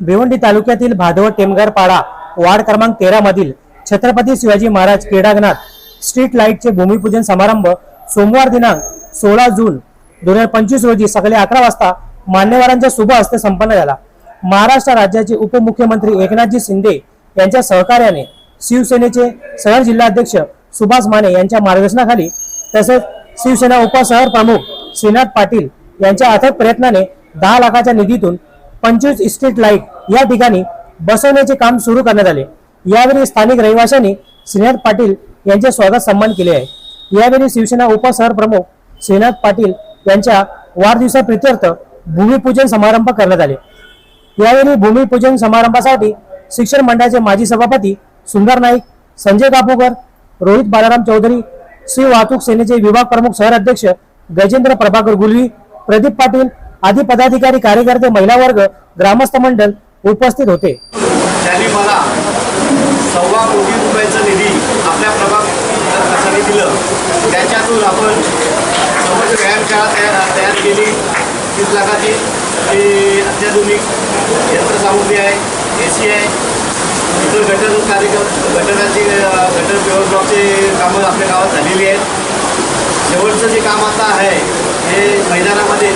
भिवंडी तालुक्यातील भादव टेमगार पाडा वार्ड क्रमांक तेरा मधील छत्रपती शिवाजी महाराज क्रीडांगणात स्ट्रीट लाईटचे भूमिपूजन समारंभ सोमवार दिनांक सोळा जून दोन हजार पंचवीस रोजी सकाळी अकरा वाजता मान्यवरांच्या शुभ हस्ते संपन्न झाला. महाराष्ट्र राज्याचे उपमुख्यमंत्री एकनाथजी शिंदे यांच्या सहकार्याने शिवसेनेचे शहर जिल्हाध्यक्ष सुभाष माने यांच्या मार्गदर्शनाखाली तसेच शिवसेना उपशहर प्रमुख श्रीनाथ पाटील यांच्या अथक प्रयत्नाने दहा लाखाच्या निधीतून पंचवीस स्ट्रीट लाइट या ठिकाणी बसवण्याचे काम सुरू करण्यात आले. यावेळी स्थानिक रहिवाशांनी श्रीनाथ पाटील यांचे स्वागत सन्मान केले आहे. यावेळी शिवसेना उपशहर प्रमुख श्रीनाथ पाटील यांच्या वाढदिवसाप्रित्यर्थ भूमिपूजन समारंभ करण्यात आले. यावेळी भूमिपूजन समारंभासाठी शिक्षण मंडळाचे माजी सभापती सुंदर नाईक संजय कापूकर रोहित बालाराम चौधरी श्री वाहतूक सेनेचे विभाग प्रमुख शहर अध्यक्ष गजेंद्र प्रभाकर गुलवी प्रदीप पाटील आदी पदाधिकारी कार्यकर्ते महिला वर्ग ग्रामस्थ मंडळ उपस्थित होते. त्यांनी मला सव्वा कोटी रुपयाचा निधी आपल्या प्रभागासाठी दिलं. त्याच्यातून आपण समज व्यायामशाळा तयार तयार केली. तीस लाखाची ती अत्याधुनिक यंत्रसामुग्री आहे ए सी आहे इतर गटर कार्यक्रम गटराचे गटर प्युअर ब्लॉकचे कामं आपल्या गावात झालेली आहेत. शेवटचं जे काम आता आहे हे मैदानामध्ये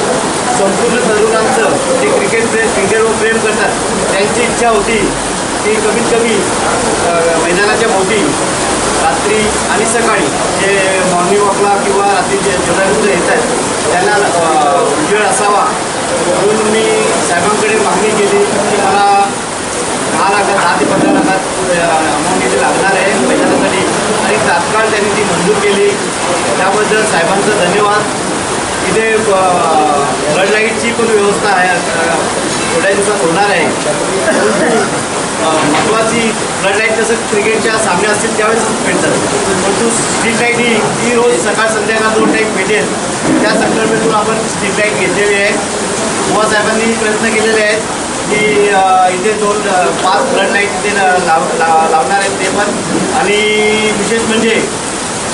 संपूर्ण तरुणांचं जे क्रिकेट प्रेम क्रिकेटवर प्रेम करतात त्यांची इच्छा होती की कमीत कमी मैदानाच्या भोवती रात्री आणि सकाळी जे मॉर्निंग वॉकला किंवा रात्री जे जेवणानंतर येत आहेत त्यांना अ, उजेड असावा. म्हणून मी साहेबांकडे मागणी केली की मला दहा लाखात दहा ते पंधरा लाखात अमाऊंट इथे लागणार आहे मैदानासाठी. आणि तात्काळ त्यांनी ती मंजूर केली. त्याबद्दल साहेबांचं फ्लड लाईटची पण व्यवस्था आहे. थोड्या दिवसात होणार आहे. महत्वाची अ, लाइट जसं क्रिकेटच्या सामने असतील त्यावेळेस भेटतात. परंतु स्ट्रीट लाइट ही ती रोज सकाळ संध्याकाळ दोन टाईम भेटेल. त्या संकल्पनेतून आपण स्ट्रीट लाइट घेतलेली आहे. बुवा साहेबांनी प्रयत्न केलेले आहेत की इथे दोन पाच ब्लड लाइट इथे लाव ला- लावणार आहेत ते पण. आणि विशेष म्हणजे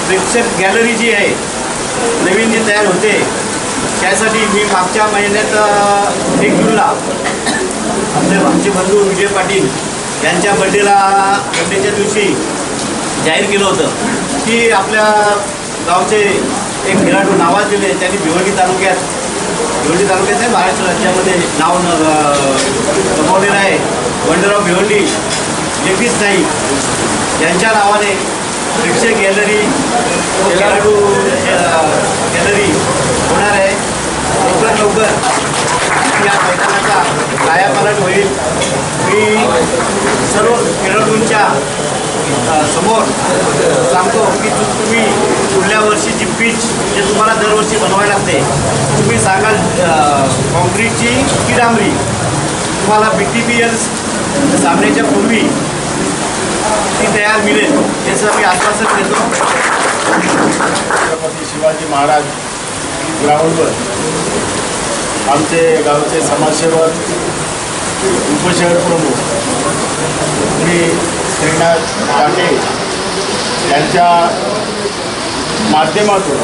प्रेक्षक गॅलरी जी आहे नवीन जी तयार होते त्यासाठी मी मागच्या महिन्यात एक जूनला आपले आमचे बंधू विजय पाटील यांच्या बड्डेला बड्डेच्या दिवशी जाहीर केलं होतं. की आपल्या गावचे एक खेळाडू नावाजलेले त्यांनी भिवंडी तालुक्यात भिवंडी तालुक्यात नाही महाराष्ट्र राज्यामध्ये नाव कमवलेलं आहे. वंडरराव भिवंडी जगदीश नाही. यांच्या नावाने प्रेक्षक गॅलरी खेळाडू अ, गॅलरी होणार आहे लवकर लवकर. या मैदानाचा कायापालट होईल. मी सर्व खेळाडूंच्या समोर सांगतो की तुम्ही पुढल्या वर्षीची पीच जे तुम्हाला दरवर्षी बनवायला लागते तुम्ही सांगाल काँक्रीटची की डांबरी? तुम्हाला बी टी पी एल सामन्याच्या पूर्वी ती तयार मिळेल याचं मी आश्वासन देतो. छत्रपती शिवाजी महाराज ग्राउंडवर. आमचे गावचे समाजसेवक उपशहर प्रमुख श्री श्रीनाथ टाटे यांच्या माध्यमातून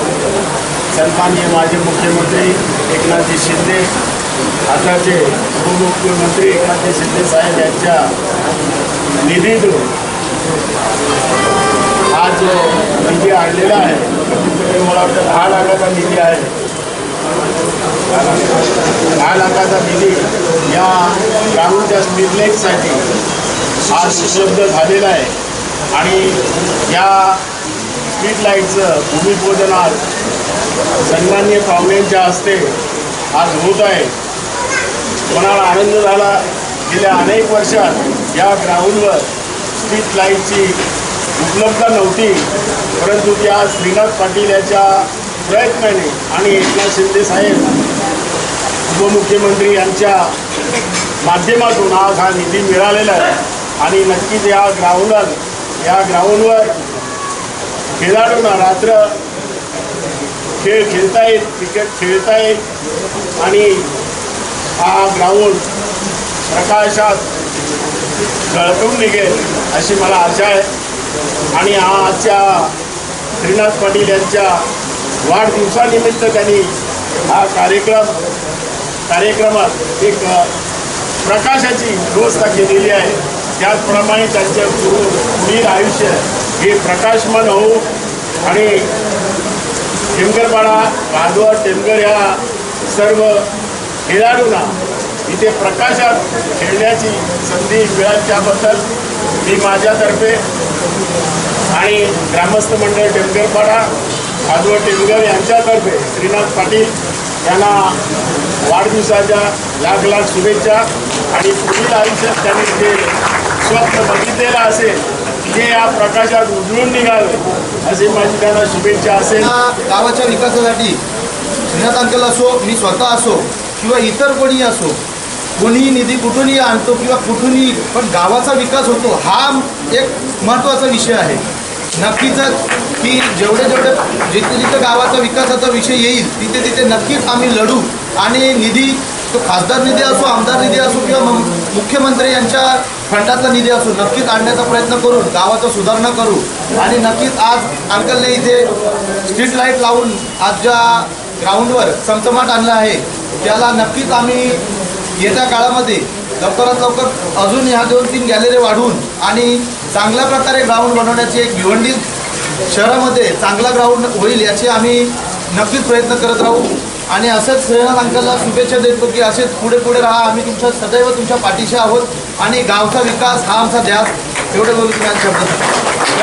सन्माननीय माजी मुख्यमंत्री एकनाथजी शिंदे आताचे उपमुख्यमंत्री एकनाथजी शिंदे साहेब यांच्या निधीतून हा जो निधी आणलेला आहे मला वाटतं दहा लाखाचा निधी आहे. दहा लाखाचा निधी या ग्रामीणच्या स्ट्रीट लाईटसाठी आज उपलब्ध झालेला आहे. आणि या स्ट्रीट लाईटचं भूमिपूजन आज सन्मान्य पाहुण्यांच्या हस्ते आज होत आहे. कोणाला आनंद झाला गेल्या अनेक वर्षात या ग्राउंडवर स्ट्रीट लाईटची उपलब्ध नव्हती. परंतु त्या श्रीनाथ पाटील याच्या प्रयत्नाने आणि एकनाथ शिंदे साहेब उपमुख्यमंत्री यांच्या माध्यमातून आज हा निधी मिळालेला आहे. आणि नक्कीच या ग्राउंडवर या ग्राउंडवर खेळाडूंना रात्र खेळ खेळता येत क्रिकेट खेळता येत आणि हा ग्राउंड प्रकाशात झळकून निघेल अशी मला आशा आहे. आणि हा आजच्या श्रीनाथ पाटील यांच्या वाढदिवसानिमित्त त्यांनी हा कार्यक्रम कार्यक्रमात एक प्रकाशाची व्यवस्था केलेली आहे. त्याचप्रमाणे त्यांचे पुढ- पुढील आयुष्य हे प्रकाशमान होऊ आणि टेमगरपाडा भादवड टेमगर ह्या सर्व खेळाडूंना इथे प्रकाशात खेळण्याची संधी मिळाली. त्याबद्दल मी माझ्यातर्फे आणि ग्रामस्थ मंडळ टेमगरपाडा भादवड टेमगर यांच्यातर्फे श्रीनाथ पाटील यांना वाढदिवसाच्या लाख लाख शुभेच्छा आणि पुढील आयुष्यात त्यांनी जे स्वप्न बघितलेलं असेल ते या प्रकाशात उजळून निघावे असे माझी त्यांना शुभेच्छा असेल. गावाच्या विकासासाठी श्रीनाथ अंकल असो मी स्वतः असो किंवा इतर कोणी असो कोणीही निधी कुठूनही आणतो किंवा कुठूनही पण गावाचा विकास होतो हा एक महत्त्वाचा विषय आहे. नक्कीच की जेवढे जेवढे जिथे जिथे गावाचा विकासाचा विषय येईल तिथे तिथे नक्कीच आम्ही लढू. आणि निधी तो खासदार निधी असो आमदार निधी असो किंवा मुख्यमंत्री यांच्या फंडातला निधी असो नक्कीच आणण्याचा प्रयत्न करून गावाचा सुधारणा करू. आणि नक्कीच आज अंकलने इथे स्ट्रीट लाइट लावून आज ज्या ग्राउंडवर चमचमाट आणला आहे त्याला नक्कीच आम्ही येत्या काळामध्ये लवकरात लवकर अजून ह्या दोन तीन गॅलरी वाढवून आणि चांगल्या प्रकारे ग्राउंड बनवण्याची एक भिवंडी शहरामध्ये चांगला ग्राउंड होईल याचे आम्ही नक्कीच प्रयत्न करत राहू. आणि असंच श्रीनाथ अंकलला शुभेच्छा देतो की असेच पुढे पुढे राहा. आम्ही तुमच्या सदैव तुमच्या पाठीशी आहोत आणि गावचा विकास हा आमचा ध्यास. एवढं बोलून शब्द